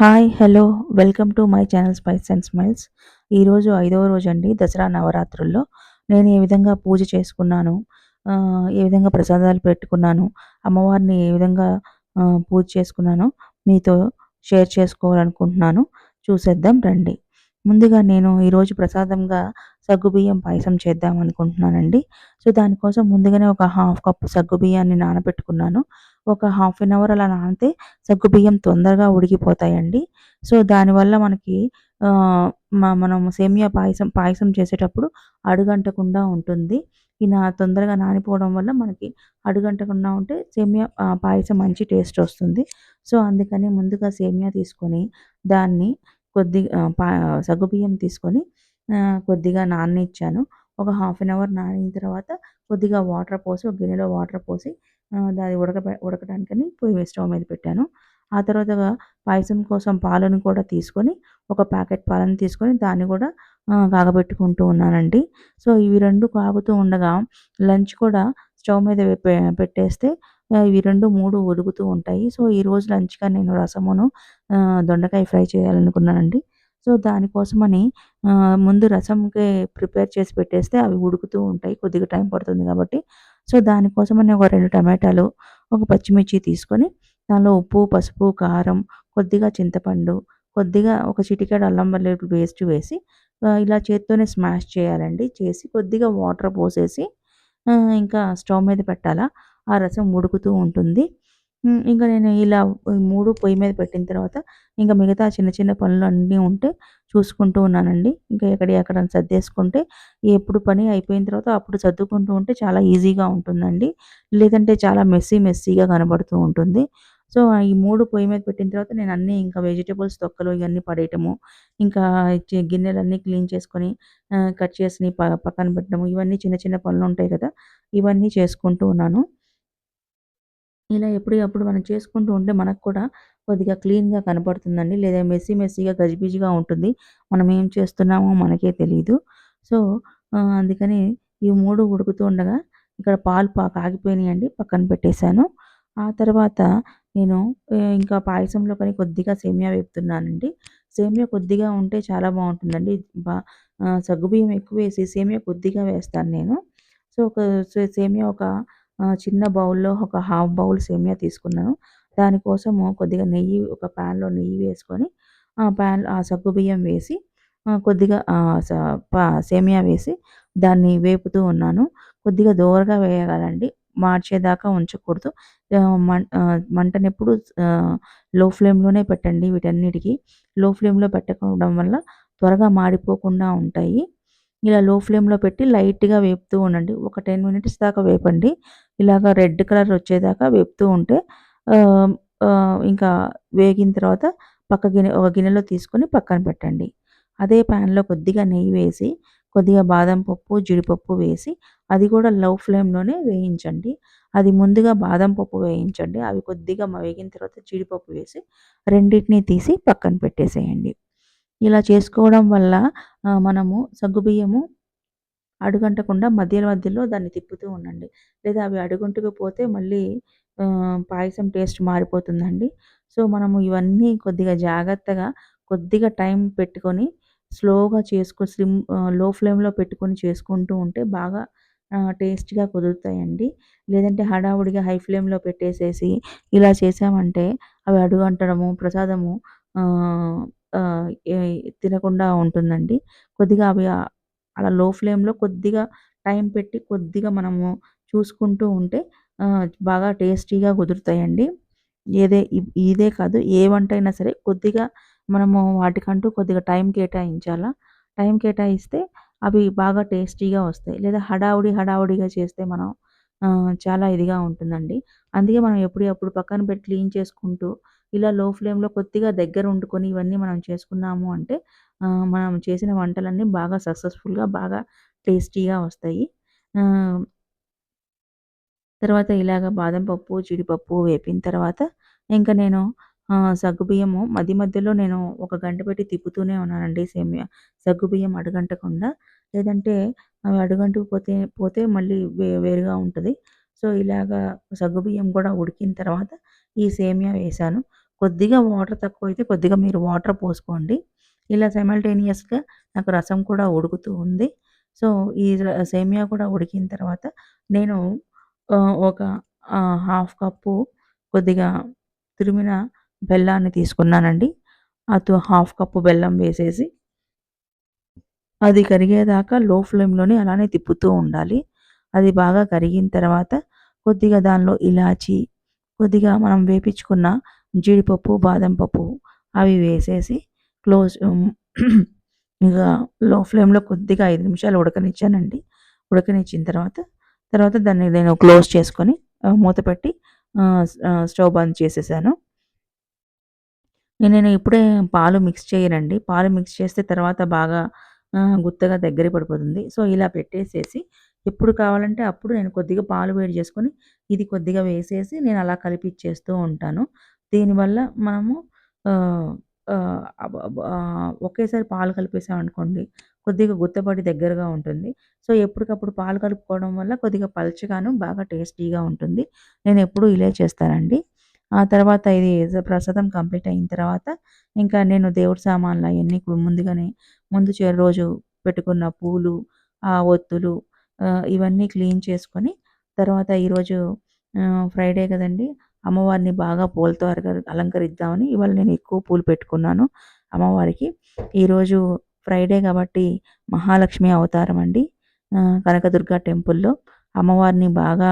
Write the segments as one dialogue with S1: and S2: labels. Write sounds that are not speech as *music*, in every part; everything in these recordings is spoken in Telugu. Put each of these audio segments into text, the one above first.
S1: Hi hello welcome to my channel spice and smiles. ఈరోజు ఐదవ రోజు అండి దసరా నవరాత్రుల్లో. నేను ఏ విధంగా పూజ చేసుకున్నాను ఏ విధంగా ప్రసాదాలు పెట్టుకున్నాను అమ్మవారిని ఏ విధంగా పూజ చేసుకున్నాను మీతో షేర్ చేసుకోవాలనుకుంటున్నాను. చూసేద్దాం రండి. ముందుగా నేను ఈరోజు ప్రసాదంగా సగ్గుబియ్యం పాయసం చేద్దాం అనుకుంటున్నానండి. సో దానికోసం ముందుగానే ఒక హాఫ్ కప్ సగ్గుబియ్యాన్ని నానబెట్టుకున్నాను. ఒక హాఫ్ అన్ అవర్ అలా నానితే సగ్గుబియ్యం తొందరగా ఉడికిపోతాయండి. సో దానివల్ల మనకి మనం సేమియా పాయసం పాయసం చేసేటప్పుడు అడుగంటకుండా ఉంటుంది. ఇలా తొందరగా నానిపోవడం వల్ల మనకి అడుగంటకుండా ఉంటే సేమియా పాయసం మంచి టేస్ట్ వస్తుంది. సో అందుకని ముందుగా సేమియా తీసుకొని దాన్ని కొద్దిగా పా సగ్గుబియ్యం తీసుకొని కొద్దిగా నాననిచ్చాను. ఒక హాఫ్ అన్ అవర్ నానిన తర్వాత కొద్దిగా వాటర్ పోసి ఒక గిన్నెలో వాటర్ పోసి దాన్ని ఉడక ఉడకడానికని పొయ్యి స్టవ్ మీద పెట్టాను. ఆ తర్వాత పాయసం కోసం పాలను కూడా తీసుకొని ఒక ప్యాకెట్ పాలను తీసుకొని దాన్ని కూడా కాగబెట్టుకుంటూ ఉన్నానండి. సో ఇవి రెండు కాగుతూ ఉండగా లంచ్ కూడా స్టవ్ మీద పెట్టేస్తే ఇవి రెండు మూడు ఉడుకుతూ ఉంటాయి. సో ఈరోజు లంచ్గా నేను రసమును దొండకాయ ఫ్రై చేయాలనుకున్నానండి. సో దానికోసమని ముందు రసంకి ప్రిపేర్ చేసి పెట్టేస్తే అవి ఉడుకుతూ ఉంటాయి కొద్దిగా టైం పడుతుంది కాబట్టి. సో దానికోసమని ఒక రెండు టమాటాలు ఒక పచ్చిమిర్చి తీసుకొని దానిలో ఉప్పు పసుపు కారం కొద్దిగా చింతపండు కొద్దిగా ఒక చిటికెడు అల్లం వెల్లుల్లి పేస్ట్ వేసి ఇలా చేత్తోనే స్మాష్ చేయాలండి. చేసి కొద్దిగా వాటర్ పోసేసి ఇంకా స్టవ్ మీద పెట్టాలా ఆ రసం ఉడుకుతూ ఉంటుంది. ఇంకా నేను ఇలా మూడు పొయ్యి మీద పెట్టిన తర్వాత ఇంకా మిగతా చిన్న చిన్న పనులు అన్నీ ఉంటే చూసుకుంటూ ఉన్నానండి. ఇంకా ఎక్కడ ఎక్కడ సర్దేసుకుంటే ఎప్పుడు పని అయిపోయిన తర్వాత అప్పుడు సర్దుకుంటూ ఉంటే చాలా ఈజీగా ఉంటుందండి. లేదంటే చాలా మెస్సీ మెస్సీగా కనబడుతూ ఉంటుంది. సో ఈ మూడు పొయ్యి మీద పెట్టిన తర్వాత నేను అన్నీ ఇంకా వెజిటేబుల్స్ తొక్కలు ఇవన్నీ పడేయటము ఇంకా గిన్నెలన్నీ క్లీన్ చేసుకొని కట్ చేసి పక్కన పెట్టడము ఇవన్నీ చిన్న చిన్న పనులు ఉంటాయి కదా ఇవన్నీ చేసుకుంటూ ఉన్నాను. ఇలా ఎప్పటికప్పుడు మనం చేసుకుంటూ ఉంటే మనకు కూడా కొద్దిగా క్లీన్గా కనపడుతుందండి. లేదా మెస్సీ మెస్సీగా గజిబిజిగా ఉంటుంది. మనం ఏం చేస్తున్నామో మనకే తెలియదు సో అందుకని ఈ మూడు ఉడుకుతూ ఉండగా ఇక్కడ పాలు పాక ఆగిపోయినాయండి. పక్కన పెట్టేశాను. ఆ తర్వాత నేను ఇంకా పాయసంలో కానీ కొద్దిగా సేమియా వేపుతున్నానండి. సేమియా కొద్దిగా ఉంటే చాలా బాగుంటుందండి. బా సగ్గుబియ్యం ఎక్కువ వేసి సేమియా కొద్దిగా వేస్తాను నేను. సో ఒక సేమియా ఒక చిన్న బౌల్లో ఒక హాఫ్ బౌల్ సేమియా తీసుకున్నాను. దానికోసము కొద్దిగా నెయ్యి ఒక ప్యాన్లో నెయ్యి వేసుకొని ఆ ప్యాన్ ఆ సగ్గుబియ్యం వేసి కొద్దిగా సేమియా వేసి దాన్ని వేపుతూ ఉన్నాను. కొద్దిగా దోరగా వేయగలండి మార్చేదాకా ఉంచకూడదు. మంటనెప్పుడు లో ఫ్లేమ్లోనే పెట్టండి వీటన్నిటికీ. లో ఫ్లేమ్లో పెట్టకపోవడం వల్ల త్వరగా మాడిపోకుండా ఉంటాయి. ఇలా లో ఫ్లేమ్లో పెట్టి లైట్గా వేపుతూ ఉండండి. ఒక టెన్ మినిట్స్ దాకా వేపండి. ఇలాగ రెడ్ కలర్ వచ్చేదాకా వేపుతూ ఉంటే ఇంకా వేగిన తర్వాత పక్క గిన్నె ఒక గిన్నెలో తీసుకొని పక్కన పెట్టండి. అదే ప్యాన్లో కొద్దిగా నెయ్యి వేసి కొద్దిగా బాదం పప్పు జీడిపప్పు వేసి అది కూడా లో ఫ్లేమ్లోనే వేయించండి. అది ముందుగా బాదం పప్పు వేయించండి. అవి కొద్దిగా వేగిన తర్వాత జీడిపప్పు వేసి రెండింటినీ తీసి పక్కన పెట్టేసేయండి. ఇలా చేసుకోవడం వల్ల మనము సగ్గుబియ్యము అడుగంటకుండా మధ్య మధ్యలో దాన్ని తిప్పుతూ ఉండండి. లేదా అవి అడుగంటుకు పోతే మళ్ళీ పాయసం టేస్ట్ మారిపోతుందండి. సో మనము ఇవన్నీ కొద్దిగా జాగ్రత్తగా కొద్దిగా టైం పెట్టుకొని స్లోగా చేసుకో స్లిమ్లో ఫ్లేమ్లో పెట్టుకొని చేసుకుంటూ ఉంటే బాగా టేస్ట్గా కుదురుతాయండి. లేదంటే హడావుడిగా హై ఫ్లేమ్లో పెట్టేసేసి ఇలా చేసామంటే అవి అడుగంటడము ప్రసాదము తినకుండా ఉంటుందండి. కొద్దిగా అవి అలా లో ఫ్లేమ్లో కొద్దిగా టైం పెట్టి కొద్దిగా మనము చూసుకుంటూ ఉంటే బాగా టేస్టీగా కుదురుతాయండి. ఏదే ఇదే కాదు ఏ వంట అయినా సరే కొద్దిగా మనము వాటికంటూ కొద్దిగా టైం కేటాయించాలా? టైం కేటాయిస్తే అవి బాగా టేస్టీగా వస్తాయి. లేదా హడావుడి హడావుడిగా చేస్తే మనం చాలా ఇదిగా ఉంటుందండి. అందుకే మనం ఎప్పుడప్పుడు పక్కన పెట్టి క్లీన్ చేసుకుంటూ ఇలా లో ఫ్లేమ్లో కొద్దిగా దగ్గర వండుకొని ఇవన్నీ మనం చేసుకున్నాము అంటే మనం చేసిన వంటలన్నీ బాగా సక్సెస్ఫుల్గా బాగా టేస్టీగా వస్తాయి. తర్వాత ఇలాగ బాదం పప్పు జీడిపప్పు వేపిన తర్వాత ఇంకా నేను సగ్గుబియ్యము మధ్య మధ్యలో నేను ఒక గంట పెట్టి తిప్పుతూనే ఉన్నానండి సేమియా. సగ్గుబియ్యం అడుగంటకుండా లేదంటే అవి అడుగంటు పోతే పోతే మళ్ళీ వే వేరుగా ఉంటుంది. సో ఇలాగా సగ్గుబియ్యం కూడా ఉడికిన తర్వాత ఈ సేమియా వేసాను కొద్దిగా వాటర్ తక్కువ అయితే కొద్దిగా మీరు వాటర్ పోసుకోండి. ఇలా సైమల్టేనియస్‌గా నాకు రసం కూడా ఉడుకుతూ ఉంది. సో, ఈ సేమియా కూడా ఉడికిన తర్వాత నేను ఒక హాఫ్ కప్పు కొద్దిగా తురిమిన బెల్లాన్ని తీసుకున్నానండి. అటు హాఫ్ కప్పు బెల్లం వేసేసి అది కరిగేదాకా లో ఫ్లేమ్‌లోనే అలానే తిప్పుతూ ఉండాలి. అది బాగా కరిగిన తర్వాత కొద్దిగా దానిలో ఇలాచి, కొద్దిగా మనం వేపించుకున్న జీడిపప్పు, బాదం పప్పు అవి వేసేసి క్లోజ్ *clears throat* ఇంకా లో ఫ్లేమ్‌లో కొద్దిగా ఐదు నిమిషాలు ఉడకనిచ్చానండి. ఉడకనిచ్చిన తర్వాత, తర్వాత దాన్ని నేను క్లోజ్ చేసుకొని మూత పెట్టి స్టవ్ బంద్ చేసేసాను. నేను ఇప్పుడే పాలు మిక్స్ చేయనండి. పాలు మిక్స్ చేస్తే తర్వాత బాగా గుత్తగా దగ్గర పడిపోతుంది. సో, ఇలా పెట్టేసేసి ఎప్పుడు కావాలంటే అప్పుడు నేను కొద్దిగా పాలు వేడి చేసుకొని, ఇది కొద్దిగా వేసేసి నేను అలా కలిపిచ్చేస్తూ ఉంటాను. దీనివల్ల మనము ఒకేసారి పాలు కలిపేసామనుకోండి, కొద్దిగా గుత్తపడి దగ్గరగా ఉంటుంది. సో, ఎప్పటికప్పుడు పాలు కలుపుకోవడం వల్ల కొద్దిగా పలచగాను, బాగా టేస్టీగా ఉంటుంది. నేను ఎప్పుడూ ఇలా చేస్తానండి. ఆ తర్వాత ఇది ప్రసాదం కంప్లీట్ అయిన తర్వాత, ఇంకా నేను దేవుడి సామాన్లు అయన్నీ ముందుగానే ముందు చే రోజు పెట్టుకున్న పూలు, ఆ ఒత్తులు ఇవన్నీ క్లీన్ చేసుకొని, తర్వాత ఈరోజు ఫ్రైడే కదండి అమ్మవారిని బాగా పూలతో అలంకరిద్దామని ఇవాళ నేను ఎక్కువ పూలు పెట్టుకున్నాను అమ్మవారికి. ఈరోజు ఫ్రైడే కాబట్టి మహాలక్ష్మి అవతారం అండి. కనకదుర్గ టెంపుల్‌లో అమ్మవారిని బాగా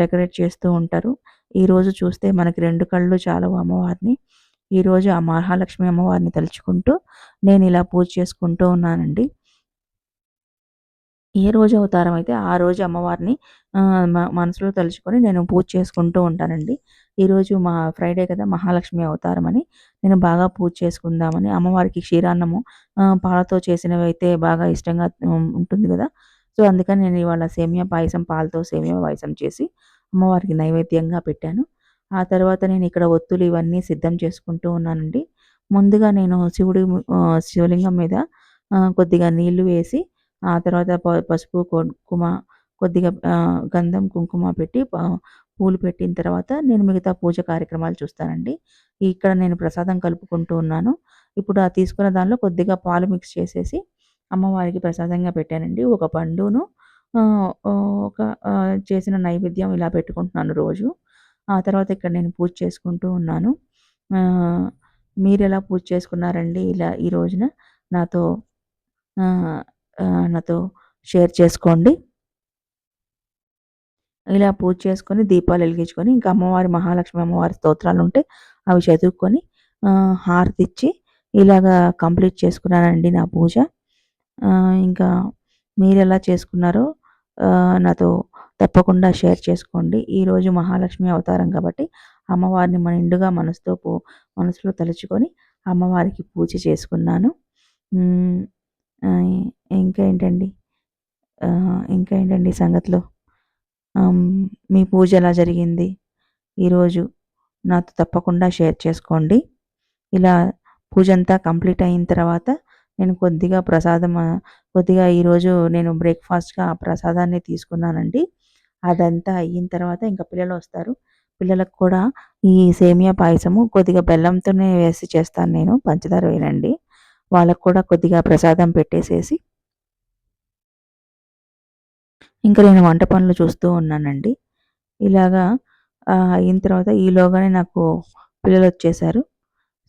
S1: డెకరేట్ చేస్తూ ఉంటారు. ఈరోజు చూస్తే మనకి రెండు కళ్ళు చాలవు అమ్మవారిని. ఈరోజు ఆ మహాలక్ష్మి అమ్మవారిని తలుచుకుంటూ నేను ఇలా పూజ చేసుకుంటూ ఉన్నానండి. ఏ రోజు అవతారం అయితే ఆ రోజు అమ్మవారిని మనసులో తలుచుకొని నేను పూజ చేసుకుంటూ ఉంటానండి. ఈరోజు మా ఫ్రైడే కదా! మహాలక్ష్మి అవతారం అని నేను బాగా పూజ చేసుకుందామని అమ్మవారికి క్షీరాన్నము పాలతో చేసినవి అయితే బాగా ఇష్టంగా ఉంటుంది కదా సో, అందుకని నేను ఇవాళ సేమియా పాయసం పాలతో సేమియా పాయసం చేసి అమ్మవారికి నైవేద్యంగా పెట్టాను. ఆ తర్వాత నేను ఇక్కడ ఒత్తులు ఇవన్నీ సిద్ధం చేసుకుంటూ ఉన్నానండి. ముందుగా నేను శివుడి శివలింగం మీద కొద్దిగా నీళ్ళు వేసి ఆ తర్వాత ప పసుపు, కుంకుమ కొద్దిగా గంధం, కుంకుమ పెట్టి పూలు పెట్టిన తర్వాత నేను మిగతా పూజ కార్యక్రమాలు చూస్తానండి. ఇక్కడ నేను ప్రసాదం కలుపుకుంటూ ఉన్నాను. ఇప్పుడు ఆ తీసుకున్న దానిలో కొద్దిగా పాలు మిక్స్ చేసేసి అమ్మవారికి ప్రసాదంగా పెట్టానండి. ఒక పండును ఒక చేసిన నైవేద్యం ఇలా పెట్టుకుంటున్నాను రోజు. ఆ తర్వాత ఇక్కడ నేను పూజ చేసుకుంటూ ఉన్నాను. మీరు ఎలా పూజ చేసుకున్నారండి ఇలా ఈ రోజున? నాతో నాతో షేర్ చేసుకోండి. ఇలా పూజ చేసుకొని, దీపాలు వెలిగించుకొని ఇంకా అమ్మవారి మహాలక్ష్మి అమ్మవారి స్తోత్రాలుంటే అవి చదువుకొని హారతిచ్చి ఇలాగా కంప్లీట్ చేసుకున్నానండి నా పూజ. ఇంకా మీరు ఎలా చేసుకున్నారో నాతో తప్పకుండా షేర్ చేసుకోండి. ఈరోజు మహాలక్ష్మి అవతారం కాబట్టి అమ్మవారిని మన నిండుగా మనసుతో పో మనసులో తలుచుకొని అమ్మవారికి పూజ చేసుకున్నాను. ఇంకా ఏంటండి? ఇంకా ఏంటండి సంగతులు? మీ పూజ ఎలా జరిగింది ఈరోజు? నాతో తప్పకుండా షేర్ చేసుకోండి. ఇలా పూజ అంతా కంప్లీట్ అయిన తర్వాత నేను కొద్దిగా ప్రసాదం కొద్దిగా ఈరోజు నేను బ్రేక్‌ఫాస్ట్‌గా ఆ ప్రసాదాన్ని తీసుకున్నానండి. అదంతా అయిన తర్వాత ఇంకా పిల్లలు వస్తారు పిల్లలకు కూడా ఈ సేమియా పాయసము కొద్దిగా బెల్లంతోనే వేసి చేస్తాను నేను. పంచదార వేయనండి. వాళ్ళకి కూడా కొద్దిగా ప్రసాదం పెట్టేసేసి ఇంకా నేను వంట పనులు చూస్తూ ఉన్నానండి. ఇలాగా అయిన తర్వాత ఈలోగానే నాకు పిల్లలు వచ్చేసారు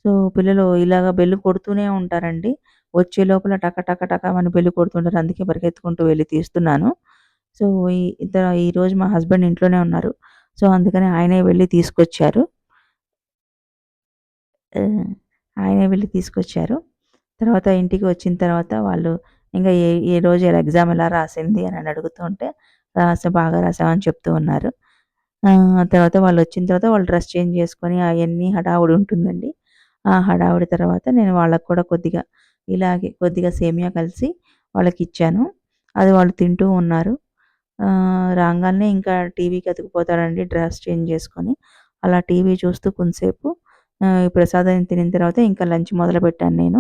S1: సో, పిల్లలు ఇలాగ బెల్లు కొడుతూనే ఉంటారండి. వచ్చే లోపల టక టక టక అని బెల్లు కొడుతుంటారు. అందుకే పరిగెత్తుకుంటూ వెళ్ళి తీస్తున్నాను. సో, ఈ ఇద్దరు ఈరోజు మా హస్బెండ్ ఇంట్లోనే ఉన్నారు. సో, అందుకని ఆయనే వెళ్ళి తీసుకొచ్చారు. ఆయనే వెళ్ళి తీసుకొచ్చారు. తర్వాత ఇంటికి వచ్చిన తర్వాత వాళ్ళు ఇంకా ఏ ఏ రోజు ఎలా ఎగ్జామ్ ఎలా రాసింది అని అడుగుతూ ఉంటే, రాసా బాగా రాసావని చెప్తూ ఉన్నారు. తర్వాత తర్వాత వాళ్ళొచ్చిన తర్వాత వాళ్ళు డ్రెస్ చేంజ్ చేసుకొని అవన్నీ హడావుడి ఉంటుందండి. ఆ హడావుడి తర్వాత నేను వాళ్ళకి కూడా కొద్దిగా ఇలాగే కొద్దిగా సేమియా కలిసి వాళ్ళకి ఇచ్చాను అది వాళ్ళు తింటూ ఉన్నారు. రాగానే ఇంకా టీవీకి అతుకుపోతారండి డ్రెస్ చేంజ్ చేసుకొని. అలా టీవీ చూస్తూ కొంతసేపు ప్రసాదం తినిన తర్వాత ఇంకా లంచ్ మొదలు పెట్టాను నేను.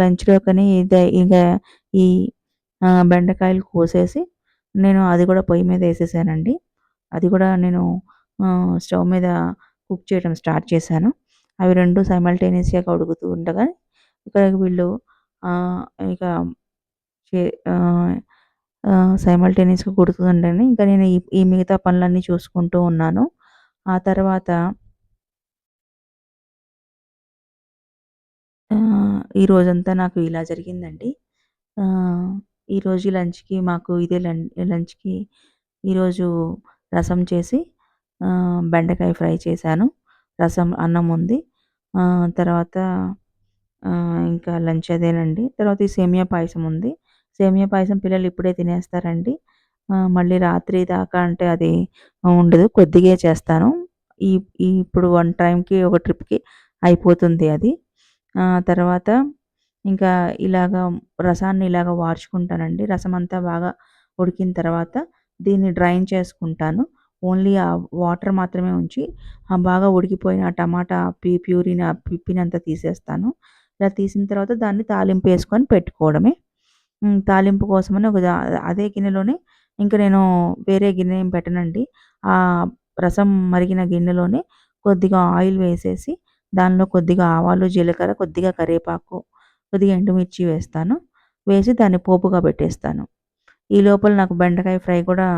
S1: లంచ్లో కానీ ఇక ఈ బెండకాయలు కోసేసి నేను అది కూడా పొయ్యి మీద వేసేసానండి. అది కూడా నేను స్టవ్ మీద కుక్ చేయడం స్టార్ట్ చేశాను. అవి రెండు సైమల్టేనియస్గా ఉడుకుతూ ఉండగా ఇక్కడ వీళ్ళు ఇక చే సైమల్టేనియస్గా కుడుతుండని ఇంకా నేను ఈ ఈ మిగతా పనులన్నీ చూసుకుంటూ ఉన్నాను. ఆ తర్వాత ఈ రోజంతా నాకు ఇలా జరిగిందండి. ఈరోజు లంచ్కి మాకు ఇదే లంచ్కి ఈరోజు రసం చేసి బెండకాయ ఫ్రై చేశాను. రసం అన్నం ఉంది. తర్వాత ఇంకా లంచ్ అదేనండి. తర్వాత ఈ సేమియా పాయసం ఉంది. సేమియా పాయసం పిల్లలు ఇప్పుడే తినేస్తారండి. మళ్ళీ రాత్రి దాకా అంటే అది ఉండదు. కొద్దిగా చేస్తాను. ఈ ఇప్పుడు వన్ టైంకి ఒక ట్రిప్కి అయిపోతుంది అది. తర్వాత ఇంకా ఇలాగ రసాన్ని ఇలాగ వార్చుకుంటానండి. రసం అంతా బాగా ఉడికిన తర్వాత దీన్ని డ్రైన్ చేసుకుంటాను. ఓన్లీ ఆ వాటర్ మాత్రమే ఉంచి ఆ బాగా ఉడికిపోయిన టమాటా పీ ప్యూరిని ఆ పిప్పినంతా తీసేస్తాను. ఇలా తీసిన తర్వాత దాన్ని తాలింపు వేసుకొని పెట్టుకోవడమే. తాలింపు కోసమని ఒక అదే గిన్నెలోనే ఇంకా నేను వేరే గిన్నె ఏం పెట్టనండి. ఆ రసం మరిగిన గిన్నెలోనే కొద్దిగా ఆయిల్ వేసేసి దానిలో కొద్దిగా ఆవాలు జీలకర్ర కొద్దిగా కరివేపాకు కొద్దిగా ఎండుమిర్చి వేస్తాను. వేసి దాన్ని పోపుగా పెట్టేస్తాను. ఈ లోపల నాకు బెండకాయ ఫ్రై కూడా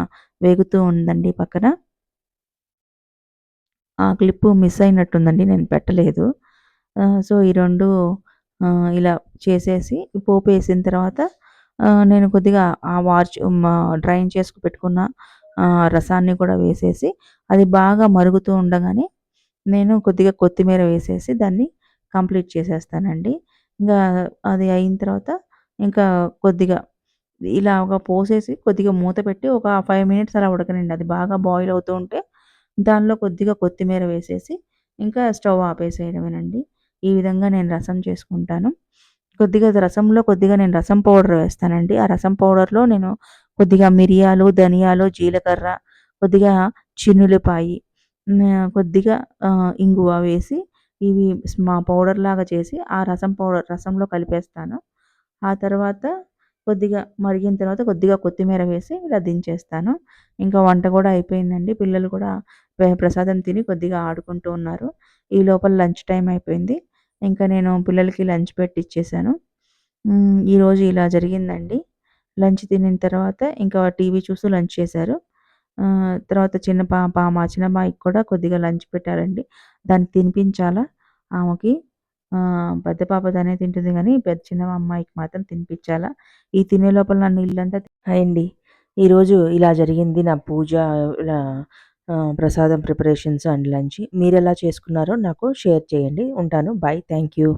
S1: వేగుతూ ఉందండి పక్కన. ఆ క్లిప్పు మిస్ అయినట్టుందండి నేను పెట్టలేదు. సో ఈ రెండు ఇలా చేసేసి పోపు వేసిన తర్వాత నేను కొద్దిగా ఆ వార్చ్ డ్రైన్ చేసుకు పెట్టుకున్న రసాన్ని కూడా వేసేసి అది బాగా మరుగుతూ ఉండగానే నేను కొద్దిగా కొత్తిమీర వేసేసి దాన్ని కంప్లీట్ చేసేస్తానండి. ఇంకా అది అయిన తర్వాత ఇంకా కొద్దిగా ఇలాగ పోసేసి కొద్దిగా మూత పెట్టి ఒక ఫైవ్ మినిట్స్ అలా ఉడకనండి. అది బాగా బాయిల్ అవుతూ ఉంటే దానిలో కొద్దిగా కొత్తిమీర వేసేసి ఇంకా స్టవ్ ఆపేసేయడమేనండి. ఈ విధంగా నేను రసం చేసుకుంటాను. కొద్దిగా రసంలో కొద్దిగా నేను రసం పౌడర్ వేస్తానండి. ఆ రసం పౌడర్లో నేను కొద్దిగా మిరియాలు ధనియాలు జీలకర్ర కొద్దిగా చిన్నులపాయి కొద్దిగా ఇంగువ వేసి ఇవి మా పౌడర్ లాగా చేసి ఆ రసం పౌడర్ రసంలో కలిపేస్తాను. ఆ తర్వాత కొద్దిగా మరిగిన తర్వాత కొద్దిగా కొత్తిమీర వేసి ఇలా దించేస్తాను. ఇంకా వంట కూడా అయిపోయిందండి. పిల్లలు కూడా ప్రసాదం తిని కొద్దిగా ఆడుకుంటూ ఉన్నారు. ఈ లోపల లంచ్ టైం అయిపోయింది. ఇంకా నేను పిల్లలకి లంచ్ పెట్టి ఇచ్చేసాను ఈరోజు ఇలా జరిగిందండి. లంచ్ తినిన తర్వాత ఇంకా టీవీ చూస్తూ లంచ్ చేశారు. తర్వాత చిన్న పాప మా చిన్న అమ్మాయికి కూడా కొద్దిగా లంచ్ పెట్టారండి. దాన్ని తినిపించాలా? ఆమెకి పెద్ద పాప దానే తింటుంది కానీ పెద్ద చిన్న అమ్మాయికి మాత్రం తినిపించాలా? ఈ తినే లోపల నన్ను ఇల్లంతా అయ్యండి ఈరోజు ఇలా జరిగింది నా పూజ ప్రసాదం ప్రిపరేషన్స్ అండ్ లంచ్. మీరు ఎలా చేసుకున్నారో నాకు షేర్ చేయండి. ఉంటాను. బాయ్. Thank you